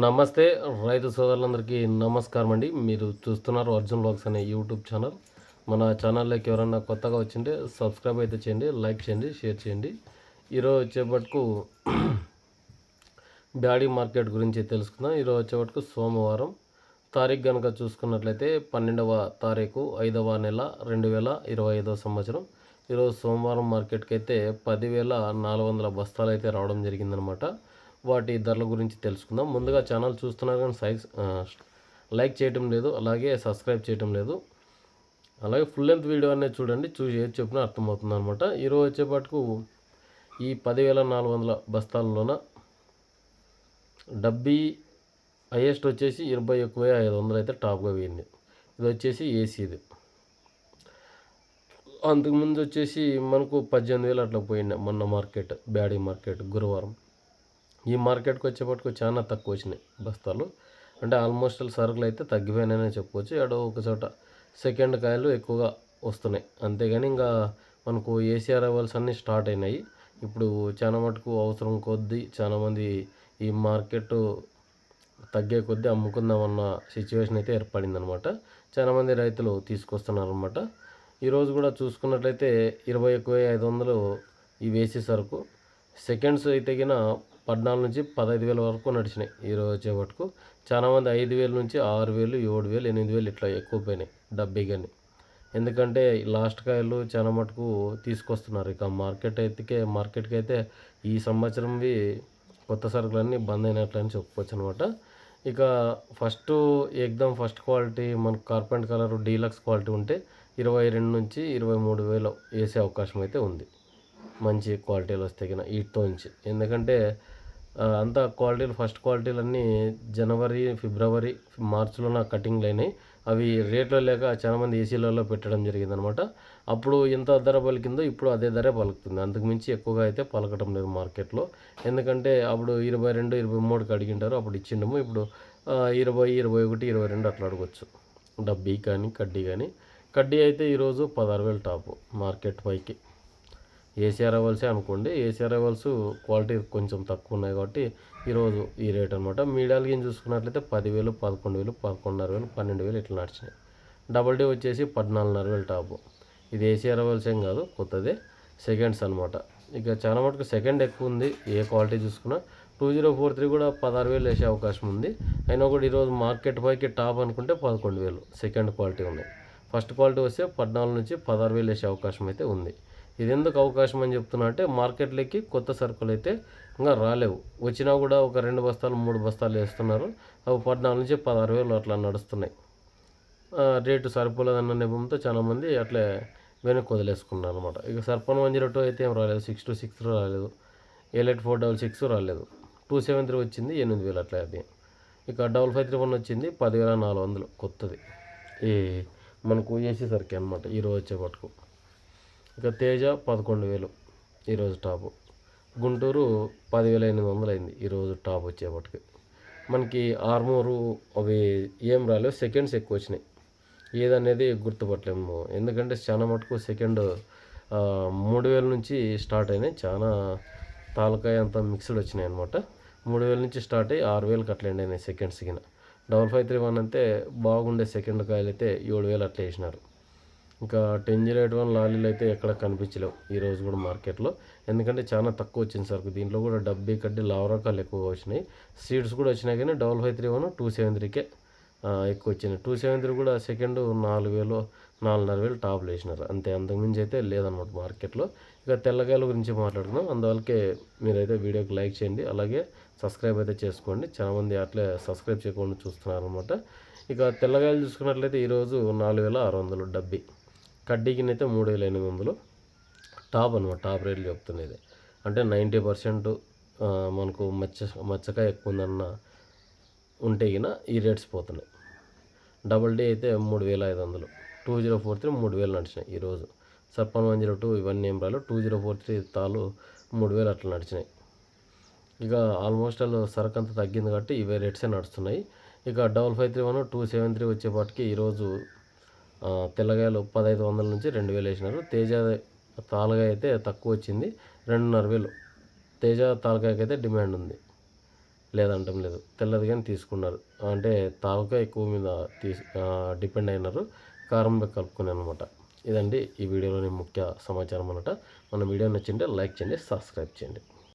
నమస్తే రైతు సోదరులందరికీ నమస్కారం అండి. మీరు చూస్తున్నారు అర్జున్ బ్లాగ్స్ అనే యూట్యూబ్ ఛానల్. మన ఛానల్లోకి ఎవరన్నా కొత్తగా వచ్చింటే సబ్స్క్రైబ్ అయితే చేయండి లైక్ చేయండి షేర్ చేయండి. ఈరోజు వచ్చేపట్టుకు బ్యాడీ మార్కెట్ గురించి తెలుసుకుందాం. ఈరోజు వచ్చేపట్టుకు సోమవారం తారీఖు కనుక చూసుకున్నట్లయితే పన్నెండవ తారీఖు ఐదవ నెల రెండు వేల ఇరవై ఐదవ సంవత్సరం. ఈరోజు సోమవారం మార్కెట్కి అయితే పదివేల నాలుగు వందల బస్తాలు అయితే రావడం జరిగిందనమాట. వాటి ధరల గురించి తెలుసుకుందాం. ముందుగా ఛానల్ చూస్తున్నారు కానీ సైజ్ లైక్ చేయటం లేదు అలాగే సబ్స్క్రైబ్ చేయటం లేదు. అలాగే ఫుల్ లెంత్ వీడియో అనేది చూడండి చూసి ఏది చెప్పినా అర్థమవుతుంది అనమాట ఈరోజు వచ్చేపాటుకు ఈ పదివేల నాలుగు వందల బస్తాల్లోన డబ్బీ హైయెస్ట్ వచ్చేసి ఇరవై ఎక్కువ ఐదు వందలు అయితే టాప్గా పోయింది ఇది వచ్చేసి ఏసీది. అంతకుముందు వచ్చేసి మనకు పద్దెనిమిది వేలు అట్లా పోయింది మొన్న మార్కెట్ బ్యాడీ మార్కెట్ గురువారం. ఈ మార్కెట్కి వచ్చేపటికి చాలా తక్కువ వచ్చినాయి బస్తాలు. అంటే ఆల్మోస్ట్ సరుకులు అయితే తగ్గిపోయినాయనే చెప్పుకోవచ్చు. ఎడో ఒక చోట సెకండ్ కాయలు ఎక్కువగా వస్తున్నాయి. అంతేగాని ఇంకా మనకు ఏసీఆర్ అవర్స్ అన్నీ స్టార్ట్ అయినాయి. ఇప్పుడు చాలా మటుకు అవసరం కొద్దీ చాలామంది ఈ మార్కెట్ తగ్గే కొద్దీ అమ్ముకుందామన్న సిచ్యువేషన్ అయితే ఏర్పడింది అనమాట చాలామంది రైతులు తీసుకొస్తున్నారు అనమాట ఈరోజు కూడా చూసుకున్నట్లయితే ఇరవై ఎక్కువ ఐదు వందలు ఈ వేసే సరుకు. సెకండ్స్ అయితే గిన పద్నాలుగు నుంచి పదహైదు వేల వరకు నడిచినాయి ఈరోజు వచ్చేపట్టుకు చాలామంది ఐదు వేల నుంచి ఆరు వేలు ఏడు వేలు ఎనిమిది వేలు ఇట్లా ఎక్కువ పోయినాయి డబ్బీ కానీ. ఎందుకంటే లాస్ట్ కాయలు చాలా మటుకు తీసుకొస్తున్నారు. ఇక మార్కెట్ అయితే మార్కెట్కి అయితే ఈ సంవత్సరంవి కొత్త సరుకులన్నీ బంద్ అయినట్లని చెప్పుకోవచ్చు అనమాట ఇక ఫస్ట్ ఎగ్దమ్ ఫస్ట్ క్వాలిటీ మనకు కార్పెంట్ కలర్ డీలక్స్ క్వాలిటీ ఉంటే ఇరవై రెండు నుంచి ఇరవై మూడు వేలు వేసే అవకాశం అయితే ఉంది. మంచి క్వాలిటీలు వస్తాయి కదా వీటితో నుంచి. ఎందుకంటే అంతా క్వాలిటీలు ఫస్ట్ క్వాలిటీలు అన్నీ జనవరి ఫిబ్రవరి మార్చిలో నా కటింగ్లు అయినాయి. అవి రేట్లో లేక చాలామంది ఏసీలలో పెట్టడం జరిగింది అనమాట అప్పుడు ఎంత ధర పలికిందో ఇప్పుడు అదే ధరే పలుకుతుంది. అంతకుమించి ఎక్కువగా అయితే పలకటం లేదు మార్కెట్లో. ఎందుకంటే అప్పుడు ఇరవై రెండు ఇరవై మూడుకి అడిగింటారు. అప్పుడు ఇచ్చిండము. ఇప్పుడు ఇరవై ఇరవై ఒకటి ఇరవై రెండు అట్లా అడగచ్చు. డబ్బీ కానీ కడ్డీ కానీ. కడ్డీ అయితే ఈరోజు పదహారు వేలు టాపు మార్కెట్ పైకి. ఏసీ అరైవల్సే అనుకోండి ఏసీ అరైవల్స్ క్వాలిటీ కొంచెం తక్కువ ఉన్నాయి కాబట్టి ఈరోజు ఈ రేట్ అనమాట మీడియాలు గిన్ చూసుకున్నట్లయితే పదివేలు పదకొండు వేలు పదకొండున్నర వేలు పన్నెండు వేలు ఇట్లా నడిచినాయి. డబల్ డే వచ్చేసి పద్నాలుగున్నర వేలు టాపు ఇది ఏసీ అరైవల్స్ ఏం కాదు కొత్తదే సెకండ్స్ అనమాట ఇక చాలా మటుకు సెకండ్ ఎక్కువ ఉంది ఏ క్వాలిటీ చూసుకున్నా. టూ జీరో ఫోర్ త్రీ కూడా పదహారు వేలు వేసే అవకాశం ఉంది. అయినా కూడా ఈరోజు మార్కెట్ పైకి టాప్ అనుకుంటే పదకొండు వేలు సెకండ్ క్వాలిటీ ఉన్నాయి ఫస్ట్ క్వాలిటీ వస్తే పద్నాలుగు నుంచి పదహారు వేలు వేసే అవకాశం అయితే ఉంది. ఇది ఎందుకు అవకాశం అని చెప్తున్నా అంటే మార్కెట్లోకి కొత్త సరుకులు అయితే ఇంకా రాలేవు. వచ్చినా కూడా ఒక రెండు బస్తాలు మూడు బస్తాలు వేస్తున్నారు. అవి పద్నాలుగు నుంచి పదహారు వేలు అట్లా నడుస్తున్నాయి. రేటు సరిపోలేదన్న నెపంతో చాలామంది అట్లే వెనక్కి వదిలేసుకున్నారు అనమాట ఇక సర్పన్ వన్ జీరో టూ అయితే ఏం రాలేదు. సిక్స్ టూ సిక్స్ రాలేదు. ఎయిట్ ఫోర్ డబల్ సిక్స్ రాలేదు. టూ సెవెన్ త్రీ వచ్చింది ఎనిమిది వేలు అట్లా అది. ఇక డబల్ ఫైవ్ త్రీ వన్ వచ్చింది పదివేల నాలుగు వందలు కొత్తది. ఈ మనకు ఏసీ సరికి అనమాట ఈరోజు వచ్చే పట్టుకు ఇక తేజ పదకొండు వేలు. ఈరోజు టాపు. గుంటూరు పదివేల ఎనిమిది వందలు అయింది ఈరోజు టాప్ వచ్చేపటికి. మనకి ఆర్మూరు అవి ఏం రాలేవు. సెకండ్స్ ఎక్కువ వచ్చినాయి. ఏదనేది గుర్తుపట్టలేము. ఎందుకంటే చాలా మటుకు సెకండ్ మూడు వేల నుంచి స్టార్ట్ అయినాయి. చాలా తాలకాయ అంతా మిక్స్డ్ వచ్చినాయి అనమాట మూడు వేల నుంచి స్టార్ట్ అయ్యి ఆరు వేలకు అట్లా ఎండ్ అయినాయి సెకండ్స్ కింద. డబల్ ఫైవ్ త్రీ వన్ అంటే బాగుండే సెకండ్ కాయలు అయితే ఏడు వేలు అట్లా వేసినారు. ఇంకా టెన్ జీరో ఎయిట్ వన్ లాలీలు అయితే ఎక్కడ కనిపించలేవు. ఈరోజు కూడా మార్కెట్లో. ఎందుకంటే చాలా తక్కువ వచ్చింది సరుకు దీంట్లో కూడా డబ్బీ కడ్డీ లావు రకాలు ఎక్కువగా వచ్చినాయి. సీడ్స్ కూడా వచ్చినాయి కానీ double five three one two seven త్రీకే ఎక్కువ వచ్చినాయి. టూ సెవెన్ త్రీ కూడా సెకండ్ నాలుగు వేలు నాలుగున్నర వేలు టాప్లు వేసినారు. అంతే అంతకుమించి అయితే లేదనమాట మార్కెట్లో. ఇక తెల్లగాయల గురించి మాట్లాడుకున్నాం అందువల్లకే మీరైతే వీడియోకి లైక్ చేయండి. అలాగే సబ్స్క్రైబ్ అయితే చేసుకోండి. చాలామంది అట్లే సబ్స్క్రైబ్ చేయకుండా చూస్తున్నారు అనమాట ఇక తెల్లగాయలు చూసుకున్నట్లయితే ఈరోజు నాలుగు వేల ఆరు వందలు డబ్బీ. కడ్డీకినైతే మూడు వేల ఎనిమిది వందలు టాప్ అనమాట టాప్ రేట్లు చెప్తున్నది. అంటే నైంటీ పర్సెంట్ మనకు మచ్చ మచ్చకాయ ఎక్కువ ఉందన్న ఉంటే గిన ఈ రేట్స్ పోతున్నాయి. డబుల్ డే అయితే మూడు వేల ఐదు వందలు. టూ జీరో ఫోర్ త్రీ మూడు వేలు నడిచినాయి ఈరోజు సర్పన్ వన్ జీరో టూ ఇవన్నీ ఏం రాలేదు టూ జీరో ఫోర్ త్రీ తాలు మూడు వేలు అట్లా నడిచినాయి. ఇక ఆల్మోస్ట్ ఆల్ సరుకు అంతా తగ్గింది కాబట్టి ఇవే రేట్సే నడుస్తున్నాయి. ఇక double five three one two seven three వచ్చేపాటికి ఈరోజు తెల్లగాయలు పదహైదు వందల నుంచి రెండు వేలు వేసినారు. తేజ తాలగాయ అయితే తక్కువ వచ్చింది. రెండున్నర వేలు. తేజ తాలకాయకి అయితే డిమాండ్ ఉంది. లేదంటం లేదు. తెల్లది కానీ తీసుకున్నారు. అంటే తాలూకా ఎక్కువ మీద తీసు డిపెండ్ అయినారు. కారం కలుపుకుని అనమాట ఇదండి ఈ వీడియోలోని ముఖ్య సమాచారం అనమాట మన వీడియో నచ్చింటే లైక్ చేయండి సబ్స్క్రైబ్ చేయండి.